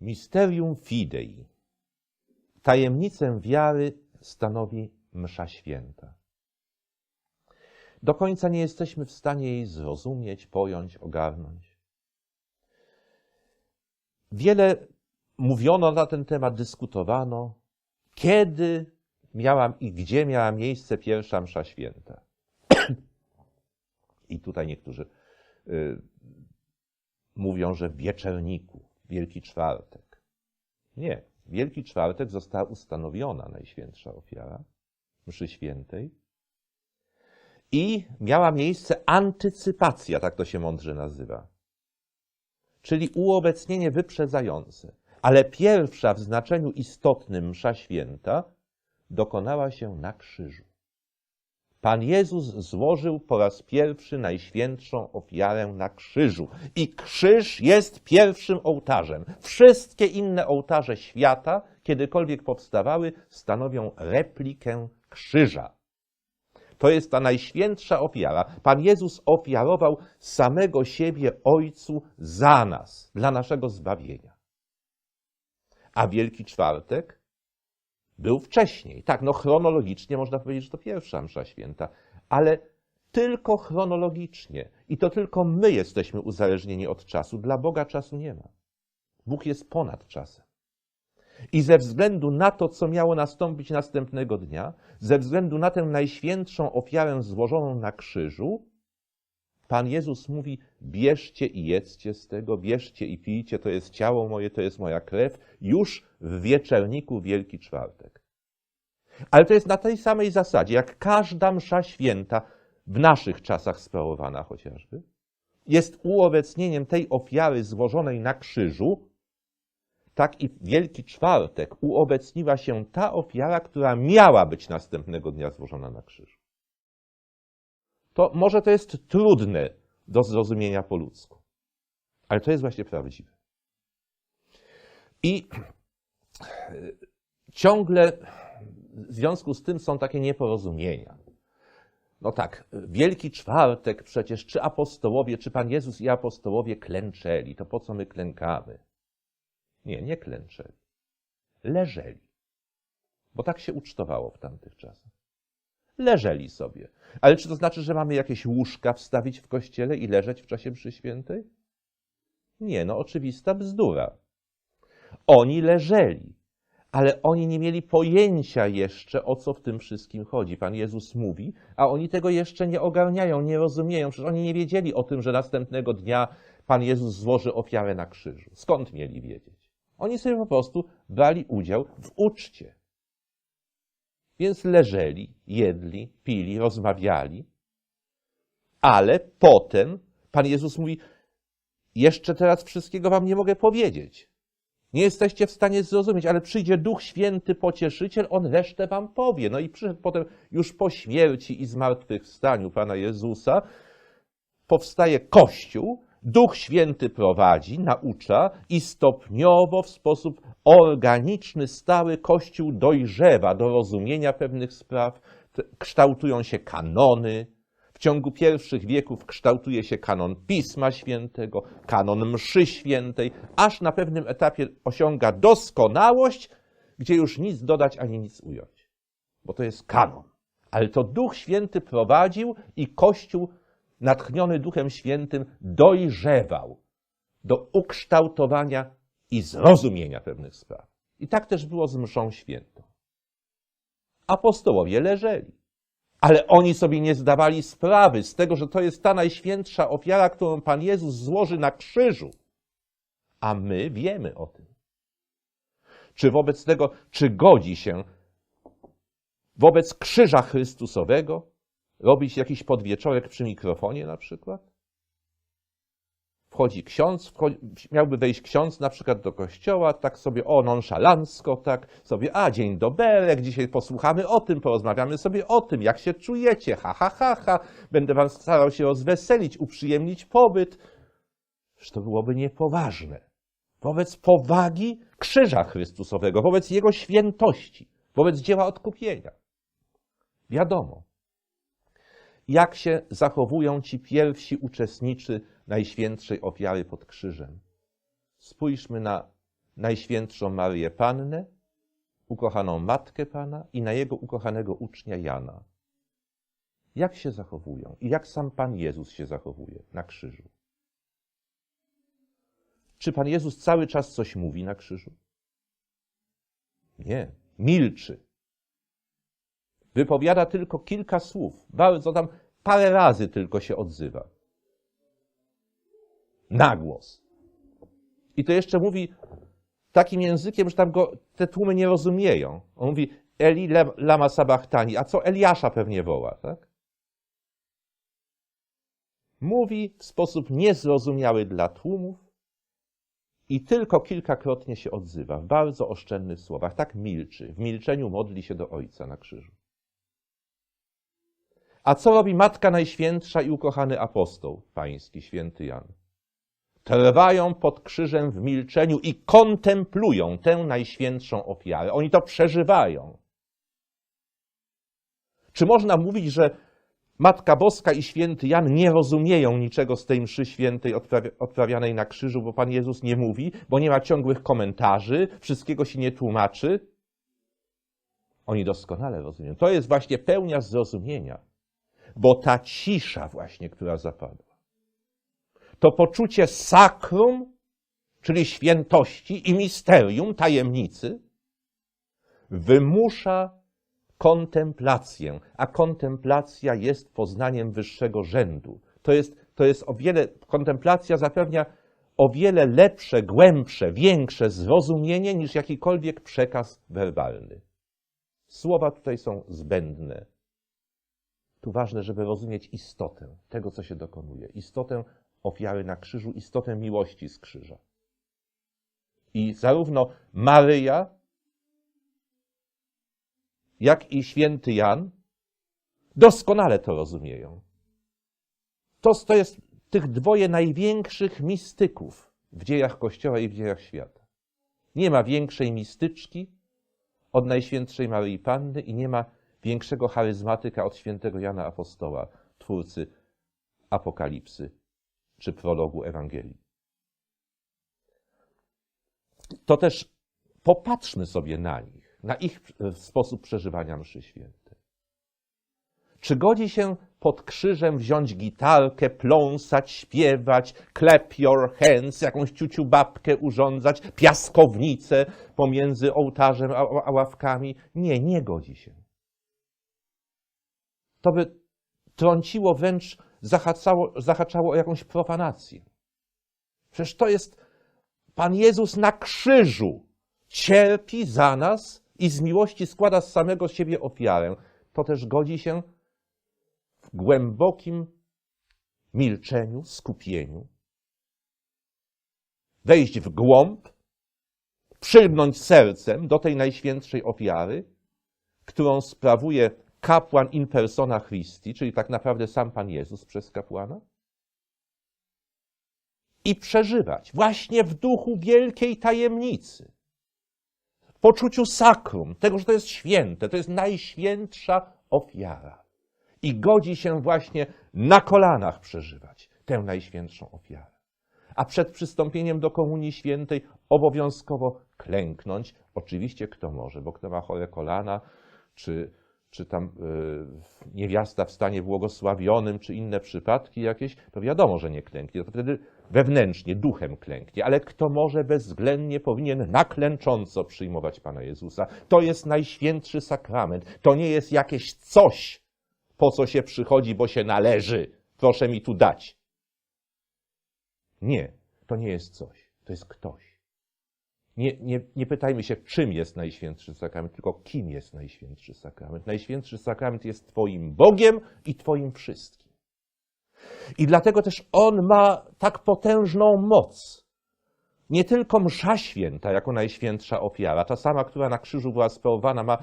Misterium Fidei. Tajemnicę wiary stanowi Msza Święta. Do końca nie jesteśmy w stanie jej zrozumieć, pojąć, ogarnąć. Wiele mówiono na ten temat, dyskutowano, kiedy miała i gdzie miała miejsce pierwsza Msza Święta. I tutaj niektórzy y, mówią, że w wieczerniku, Wielki Czwartek. Nie, Wielki Czwartek została ustanowiona Najświętsza Ofiara Mszy Świętej i miała miejsce antycypacja, tak to się mądrze nazywa, czyli uobecnienie wyprzedzające. Ale pierwsza w znaczeniu istotnym Msza Święta dokonała się na krzyżu. Pan Jezus złożył po raz pierwszy najświętszą ofiarę na krzyżu. I krzyż jest pierwszym ołtarzem. Wszystkie inne ołtarze świata, kiedykolwiek powstawały, stanowią replikę krzyża. To jest ta najświętsza ofiara. Pan Jezus ofiarował samego siebie Ojcu za nas, dla naszego zbawienia. A Wielki Czwartek był wcześniej. Tak, no chronologicznie można powiedzieć, że to pierwsza msza święta, ale tylko chronologicznie. I to tylko my jesteśmy uzależnieni od czasu. Dla Boga czasu nie ma. Bóg jest ponad czasem. I ze względu na to, co miało nastąpić następnego dnia, ze względu na tę najświętszą ofiarę złożoną na krzyżu, Pan Jezus mówi: bierzcie i jedzcie z tego, bierzcie i pijcie, to jest ciało moje, to jest moja krew, już w wieczerniku Wielki Czwartek. Ale to jest na tej samej zasadzie, jak każda msza święta w naszych czasach sprawowana chociażby, jest uobecnieniem tej ofiary złożonej na krzyżu, tak i Wielki Czwartek uobecniła się ta ofiara, która miała być następnego dnia złożona na krzyżu to może to jest trudne do zrozumienia po ludzku. Ale to jest właśnie prawdziwe. I ciągle w związku z tym są takie nieporozumienia. No tak, Wielki Czwartek przecież, czy apostołowie, czy Pan Jezus i apostołowie klęczeli, to po co my klękamy? Nie, nie klęczeli. Leżeli. Bo tak się ucztowało w tamtych czasach leżeli sobie. Ale czy to znaczy, że mamy jakieś łóżka wstawić w kościele i leżeć w czasie mszy świętej? Nie, no oczywista bzdura. Oni leżeli, ale oni nie mieli pojęcia jeszcze, o co w tym wszystkim chodzi. Pan Jezus mówi, a oni tego jeszcze nie ogarniają, nie rozumieją. Przecież oni nie wiedzieli o tym, że następnego dnia Pan Jezus złoży ofiarę na krzyżu. Skąd mieli wiedzieć? Oni sobie po prostu brali udział w uczcie. Więc leżeli, jedli, pili, rozmawiali. Ale potem Pan Jezus mówi: Jeszcze teraz wszystkiego Wam nie mogę powiedzieć. Nie jesteście w stanie zrozumieć, ale przyjdzie Duch Święty Pocieszyciel, On resztę Wam powie. No i przyszedł potem, już po śmierci i zmartwychwstaniu Pana Jezusa, powstaje Kościół, Duch Święty prowadzi, naucza i stopniowo w sposób organiczny, stały Kościół dojrzewa do rozumienia pewnych spraw, kształtują się kanony. W ciągu pierwszych wieków kształtuje się kanon Pisma Świętego, kanon Mszy Świętej, aż na pewnym etapie osiąga doskonałość, gdzie już nic dodać ani nic ująć. Bo to jest kanon. Ale to Duch Święty prowadził i Kościół natchniony Duchem Świętym, dojrzewał do ukształtowania i zrozumienia pewnych spraw. I tak też było z mszą świętą. Apostołowie leżeli, ale oni sobie nie zdawali sprawy z tego, że to jest ta najświętsza ofiara, którą Pan Jezus złoży na krzyżu. A my wiemy o tym. Czy wobec tego, czy godzi się wobec krzyża Chrystusowego robić jakiś podwieczorek przy mikrofonie na przykład? Wchodzi ksiądz, wchodzi, miałby wejść ksiądz na przykład do kościoła, tak sobie o nonszalancko, tak sobie, a dzień dobry, dzisiaj posłuchamy o tym, porozmawiamy sobie o tym, jak się czujecie, ha, ha, ha, ha, będę wam starał się rozweselić, uprzyjemnić pobyt. Że to byłoby niepoważne. Wobec powagi krzyża Chrystusowego, wobec Jego świętości, wobec dzieła odkupienia. Wiadomo, jak się zachowują ci pierwsi uczestnicy Najświętszej ofiary pod krzyżem. Spójrzmy na Najświętszą Maryję Pannę, ukochaną Matkę Pana i na Jego ukochanego ucznia Jana. Jak się zachowują i jak sam Pan Jezus się zachowuje na krzyżu? Czy Pan Jezus cały czas coś mówi na krzyżu? Nie, milczy. Wypowiada tylko kilka słów. Bardzo tam parę razy tylko się odzywa. Na głos. I to jeszcze mówi takim językiem, że tam go te tłumy nie rozumieją. On mówi Eli lama sabachtani, a co Eliasza pewnie woła, tak? Mówi w sposób niezrozumiały dla tłumów i tylko kilkakrotnie się odzywa w bardzo oszczędnych słowach. Tak milczy. W milczeniu modli się do Ojca na krzyżu. A co robi Matka Najświętsza i ukochany apostoł pański, święty Jan? Trwają pod krzyżem w milczeniu i kontemplują tę najświętszą ofiarę. Oni to przeżywają. Czy można mówić, że Matka Boska i święty Jan nie rozumieją niczego z tej mszy świętej odprawianej na krzyżu, bo Pan Jezus nie mówi, bo nie ma ciągłych komentarzy, wszystkiego się nie tłumaczy? Oni doskonale rozumieją. To jest właśnie pełnia zrozumienia, bo ta cisza właśnie, która zapadła, to poczucie sakrum, czyli świętości i misterium, tajemnicy, wymusza kontemplację, a kontemplacja jest poznaniem wyższego rzędu. To jest, to jest o wiele, kontemplacja zapewnia o wiele lepsze, głębsze, większe zrozumienie niż jakikolwiek przekaz werbalny. Słowa tutaj są zbędne. Tu ważne, żeby rozumieć istotę tego, co się dokonuje, istotę ofiary na krzyżu, istotę miłości z krzyża. I zarówno Maryja, jak i święty Jan doskonale to rozumieją. To, to jest tych dwoje największych mistyków w dziejach Kościoła i w dziejach świata. Nie ma większej mistyczki od Najświętszej Maryi Panny i nie ma większego charyzmatyka od świętego Jana Apostoła, twórcy Apokalipsy czy prologu Ewangelii. To też popatrzmy sobie na nich na ich sposób przeżywania mszy świętej. Czy godzi się pod krzyżem wziąć gitarkę, pląsać, śpiewać, clap your hands, jakąś ciuciu babkę urządzać, piaskownicę pomiędzy ołtarzem a, a ławkami? Nie, nie godzi się. To by trąciło wręcz, zahaczało, zahaczało o jakąś profanację. Przecież to jest Pan Jezus na krzyżu. Cierpi za nas i z miłości składa z samego siebie ofiarę, to też godzi się w głębokim milczeniu, skupieniu, wejść w głąb, przylgnąć sercem do tej najświętszej ofiary, którą sprawuje kapłan in persona Christi, czyli tak naprawdę sam Pan Jezus przez kapłana, i przeżywać właśnie w duchu wielkiej tajemnicy poczuciu sakrum, tego, że to jest święte, to jest najświętsza ofiara. I godzi się właśnie na kolanach przeżywać tę najświętszą ofiarę. A przed przystąpieniem do Komunii Świętej obowiązkowo klęknąć. Oczywiście kto może, bo kto ma chore kolana, czy, czy tam yy, niewiasta w stanie błogosławionym, czy inne przypadki jakieś, to wiadomo, że nie klęknie. To wtedy wewnętrznie, duchem klęknie, ale kto może bezwzględnie powinien naklęcząco przyjmować Pana Jezusa. To jest najświętszy sakrament. To nie jest jakieś coś, po co się przychodzi, bo się należy. Proszę mi tu dać. Nie, to nie jest coś. To jest ktoś. Nie, nie, nie pytajmy się, czym jest Najświętszy Sakrament, tylko kim jest Najświętszy Sakrament. Najświętszy Sakrament jest Twoim Bogiem i Twoim wszystkim. I dlatego też on ma tak potężną moc. Nie tylko msza święta jako najświętsza ofiara, ta sama, która na krzyżu była sprawowana, ma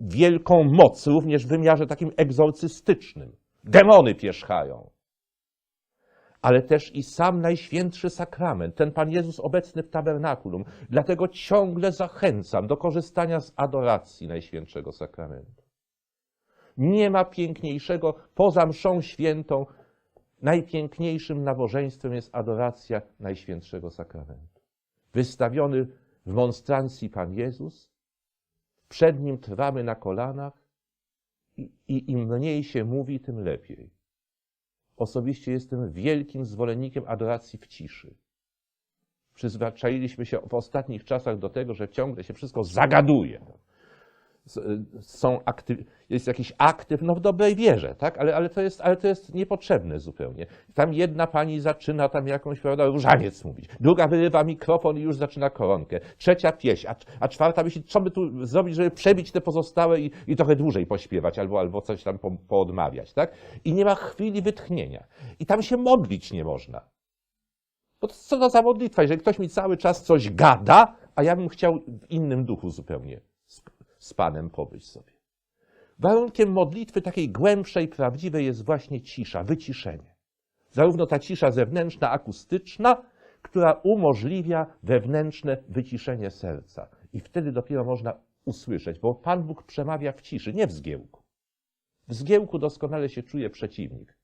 wielką moc, również w wymiarze takim egzorcystycznym. Demony pierzchają. Ale też i sam najświętszy sakrament, ten Pan Jezus obecny w tabernakulum. Dlatego ciągle zachęcam do korzystania z adoracji najświętszego sakramentu. Nie ma piękniejszego poza mszą świętą najpiękniejszym nabożeństwem jest adoracja Najświętszego Sakramentu. Wystawiony w monstrancji Pan Jezus, przed Nim trwamy na kolanach i, i im mniej się mówi, tym lepiej. Osobiście jestem wielkim zwolennikiem adoracji w ciszy. Przyzwyczailiśmy się w ostatnich czasach do tego, że ciągle się wszystko zagaduje. Są akty, jest jakiś aktyw, no w dobrej wierze, tak? ale, ale, to jest, ale to jest niepotrzebne zupełnie. Tam jedna pani zaczyna tam jakąś, prawda, różaniec mówić, druga wyrywa mikrofon i już zaczyna koronkę, trzecia pieśń, a, a czwarta myśli, co by tu zrobić, żeby przebić te pozostałe i, i trochę dłużej pośpiewać albo, albo coś tam po, poodmawiać, tak? I nie ma chwili wytchnienia. I tam się modlić nie można. Bo to co to za modlitwa, jeżeli ktoś mi cały czas coś gada, a ja bym chciał w innym duchu zupełnie z Panem pobyć sobie. Warunkiem modlitwy takiej głębszej, prawdziwej jest właśnie cisza, wyciszenie. Zarówno ta cisza zewnętrzna, akustyczna, która umożliwia wewnętrzne wyciszenie serca. I wtedy dopiero można usłyszeć, bo Pan Bóg przemawia w ciszy, nie w zgiełku. W zgiełku doskonale się czuje przeciwnik.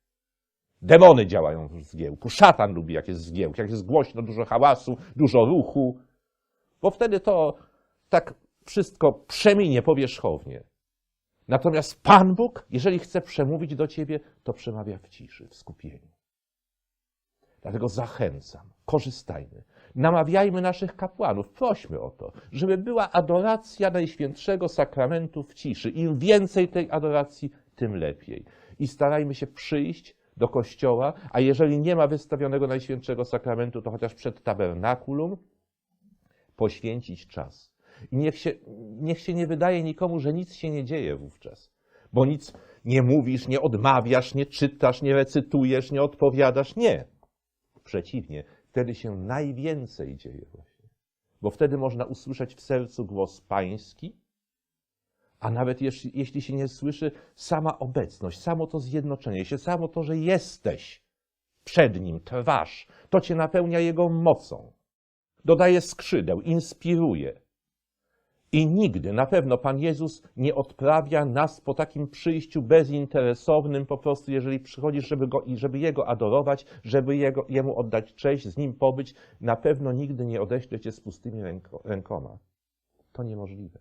Demony działają w zgiełku. Szatan lubi, jak jest zgiełk, jak jest głośno, dużo hałasu, dużo ruchu, bo wtedy to tak wszystko przeminie powierzchownie. Natomiast Pan Bóg, jeżeli chce przemówić do ciebie, to przemawia w ciszy, w skupieniu. Dlatego zachęcam, korzystajmy. Namawiajmy naszych kapłanów, prośmy o to, żeby była adoracja Najświętszego Sakramentu w ciszy. Im więcej tej adoracji, tym lepiej. I starajmy się przyjść do kościoła, a jeżeli nie ma wystawionego Najświętszego Sakramentu, to chociaż przed tabernakulum poświęcić czas. I niech się, niech się nie wydaje nikomu, że nic się nie dzieje wówczas, bo nic nie mówisz, nie odmawiasz, nie czytasz, nie recytujesz, nie odpowiadasz. Nie. Przeciwnie, wtedy się najwięcej dzieje właśnie. Bo wtedy można usłyszeć w sercu głos pański, a nawet jeśli, jeśli się nie słyszy, sama obecność, samo to zjednoczenie się, samo to, że jesteś przed Nim, trwasz, to Cię napełnia Jego mocą, dodaje skrzydeł, inspiruje. I nigdy, na pewno Pan Jezus nie odprawia nas po takim przyjściu bezinteresownym, po prostu jeżeli przychodzisz, żeby, go, żeby Jego adorować, żeby jego, Jemu oddać cześć, z Nim pobyć, na pewno nigdy nie odeślę Cię z pustymi ręko, rękoma. To niemożliwe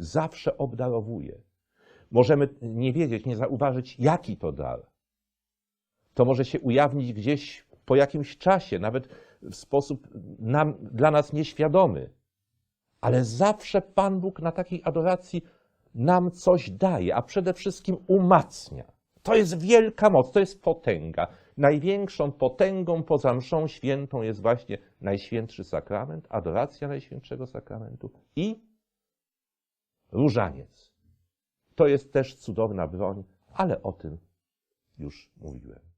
zawsze obdarowuje. Możemy nie wiedzieć, nie zauważyć, jaki to dar. To może się ujawnić gdzieś po jakimś czasie, nawet w sposób nam, dla nas nieświadomy. Ale zawsze Pan Bóg na takiej adoracji nam coś daje, a przede wszystkim umacnia. To jest wielka moc, to jest potęga. Największą potęgą poza mszą świętą jest właśnie Najświętszy Sakrament, adoracja Najświętszego Sakramentu i różaniec. To jest też cudowna broń, ale o tym już mówiłem.